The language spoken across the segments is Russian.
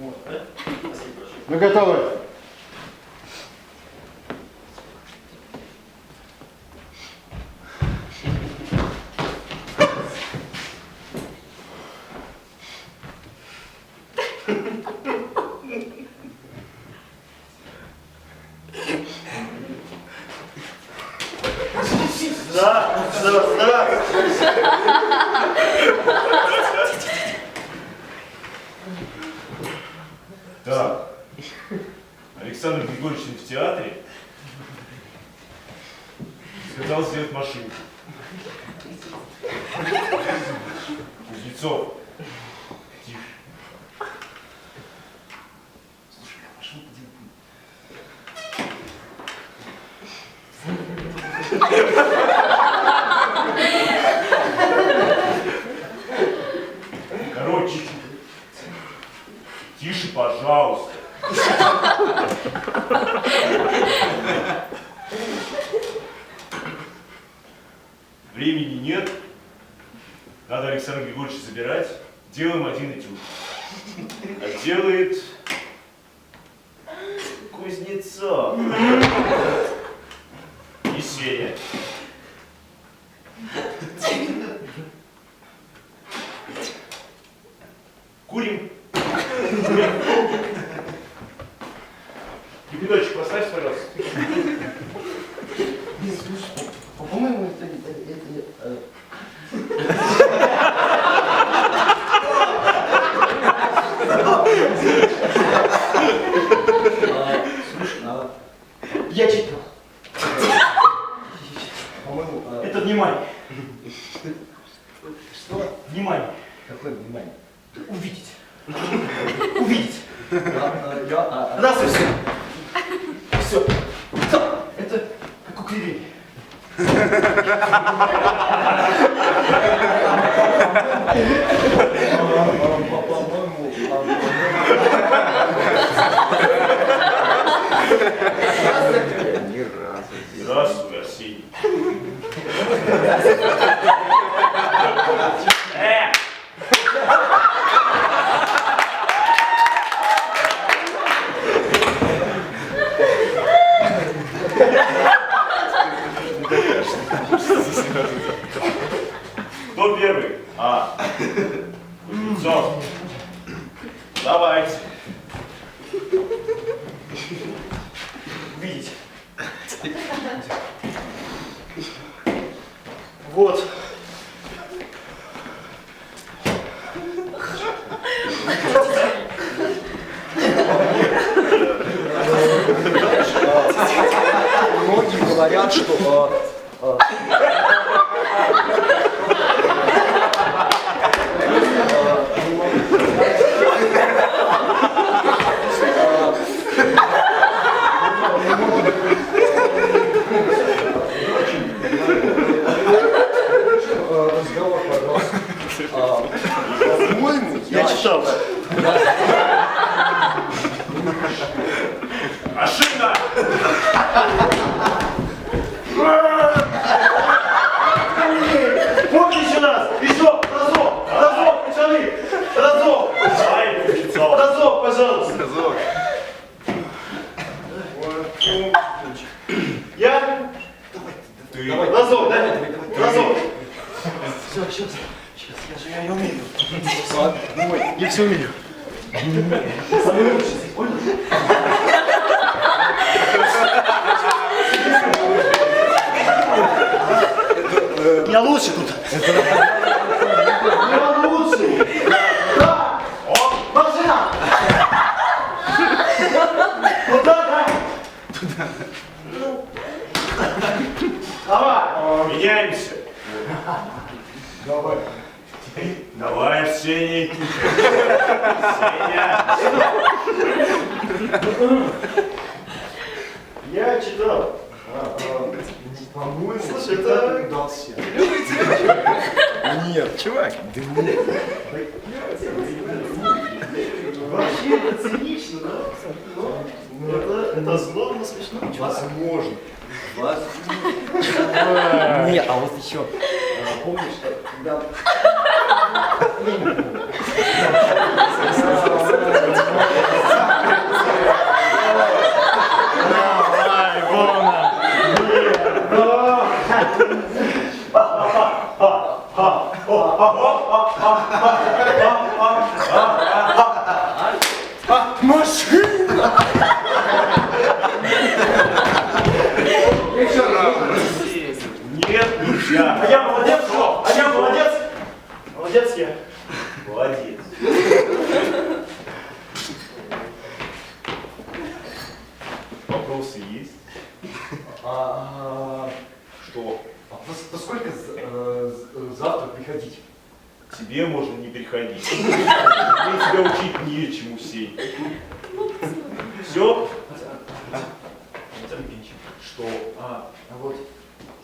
Мы готовы. Да, да, да. Так, Александр Григорьевич в театре сказал сделать машинку. Кузнецов, тише. Слушай, я машинку делать Короче, тише, пожалуйста. Времени нет. Надо Александра Григорьевича забирать. Делаем один этюд. А делает Кузнецов. И серия. Курим. Кипяточек поставь, пожалуйста. По-моему, это, это, это, э, а, Слушай, а, я читал. По-моему, а, Это внимание. Что? Внимание. Какое внимание? Увидеть. Увидеть. Раз и все. Все. Это как уклеение. по-моему, а, Здравствуй, Арсений. Э! Кто первый? А. Кузнецов. Давайте. Видите? Вот. Многие говорят, что А, По-моему, Я читал. Машина! Помните нас! Еще разок! Разок, пацаны! Разок! Разок, пожалуйста! Я? Ты. Разок, да? Разок! Все, сейчас. Сейчас, я же я, я умею. Ой, Я все умею. Самый лучший, понял? Я лучше тут. Я лучший. Да. О, Машина. Куда, да? Давай. меняемся. давай. Давай, Арсений. Сеня. Я читал. А, а, По-моему, Слушай, это- удался. Нет, чувак. Да нет. Вообще это цинично, да? Но это, это зло, но смешно. Возможно. Возможно. Не, а вот еще, Я. А я молодец, что? А я молодец? Молодец я. Молодец. Вопросы есть? А, что? А во сколько э, завтра приходить? Тебе можно не приходить. Мне тебя учить нечему сей. Все? Что? А, а, вот,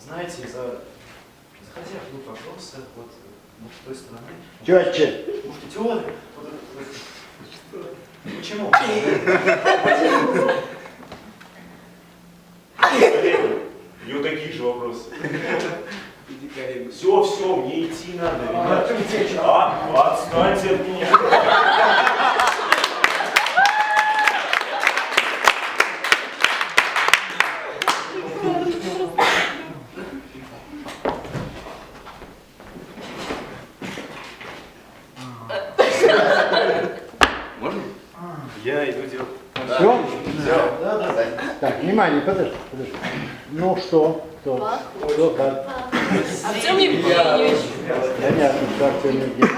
знаете, за заходя в глубь вопроса, вот, ну, с той стороны, и теория, вот, вот, почему? И вот такие же вопросы. Все, все, мне идти надо, ребят. А, отстаньте от меня. Я иду делать. все? Да, да, да. Так, внимание, подожди, подожди. Ну что? Кто? Кто как? Артем Евгеньевич. Понятно, что Артем Евгеньевич.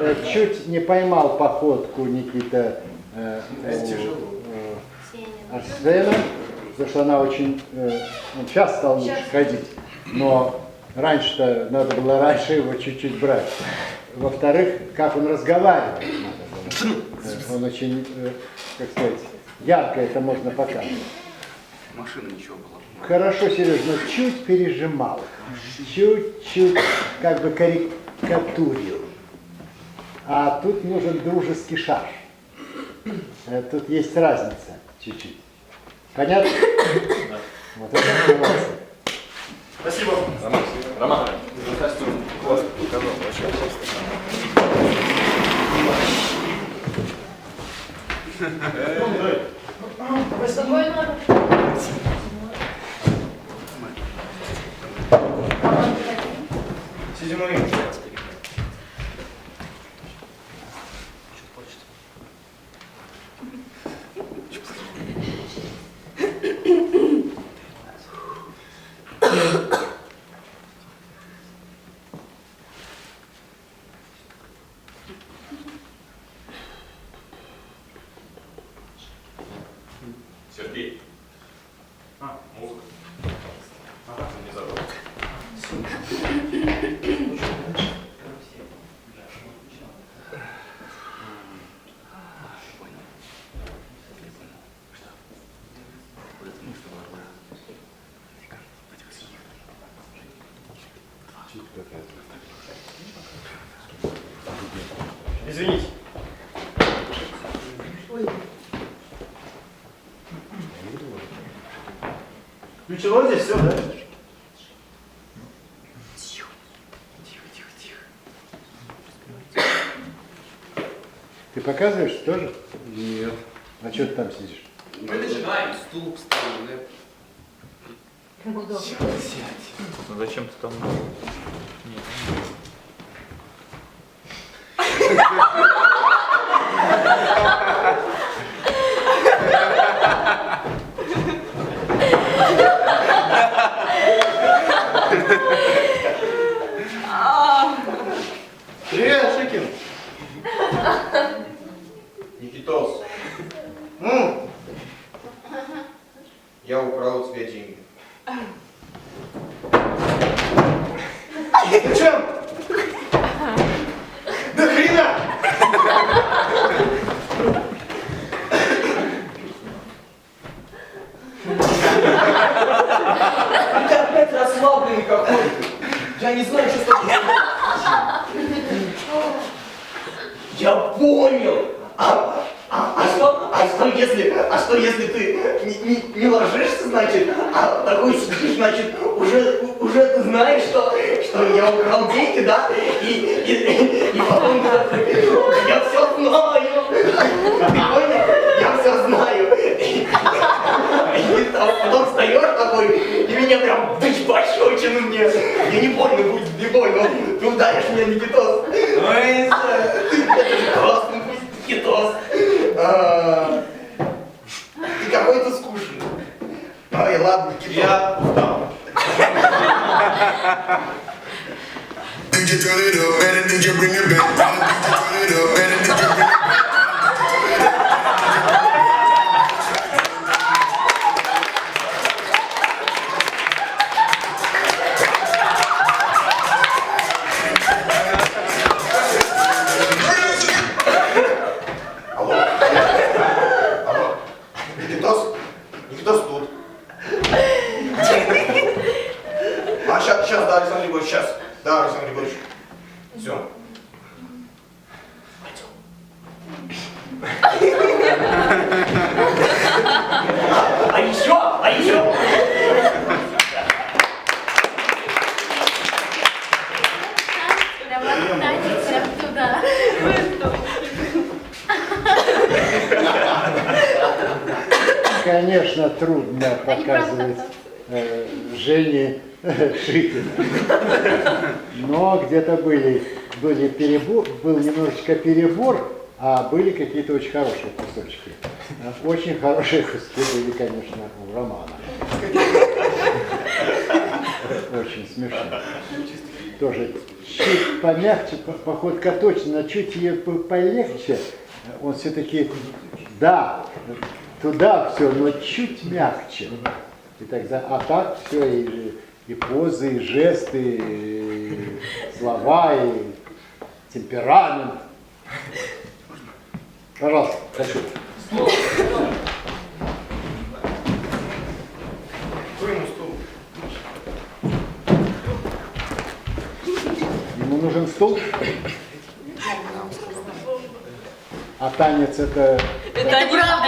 Э, Чуть не поймал походку Никита э, э, Арсена, потому что она очень, э, он сейчас стал лучше ходить, но раньше-то надо было раньше его чуть-чуть брать. Во-вторых, как он разговаривает, надо было. Он очень, э, как сказать, ярко это можно показывать. Машина ничего была. Хорошо, Сереж, но чуть пережимал, чуть-чуть как бы карикатурил. А тут нужен дружеский шар. Э, Тут есть разница чуть-чуть. Понятно? Вот это. Спасибо. Роман, костюм классно показал, вообще С тобой надо. Седьмой. А, забыл. Извините. Ключевое здесь все, да? Ты показываешь тоже? Нет. А что ты там сидишь? Мы начинаем. Стул вставим, да? Ну зачем ты там? Привет, Никитос. Я украл у тебя деньги. Зачем? Да хрена! Ты опять расслабленный какой-то. Я не знаю, что с тобой. Я понял. А, а, а что, а что если, а что если ты не, не, не ложишься, значит, а такой сидишь, значит, уже, уже ты знаешь, что, что я украл деньги, да? И, и, и, потом я все знаю. Did you turn it up, and Did you bring it back. Конечно, трудно показывать э, Жене Шикина. Но где-то были, были перебор, был немножечко перебор, а были какие-то очень хорошие кусочки. Очень хорошие куски были, конечно, у Романа. Очень смешно. Тоже чуть помягче, по- походка точно, но чуть ее по- полегче. Он все-таки, да, туда все, но чуть мягче. И тогда, а так все, и, и позы, и жесты, и слова, и темперамент. Пожалуйста, хочу. Стул? Ему нужен стул. А танец это Это правда.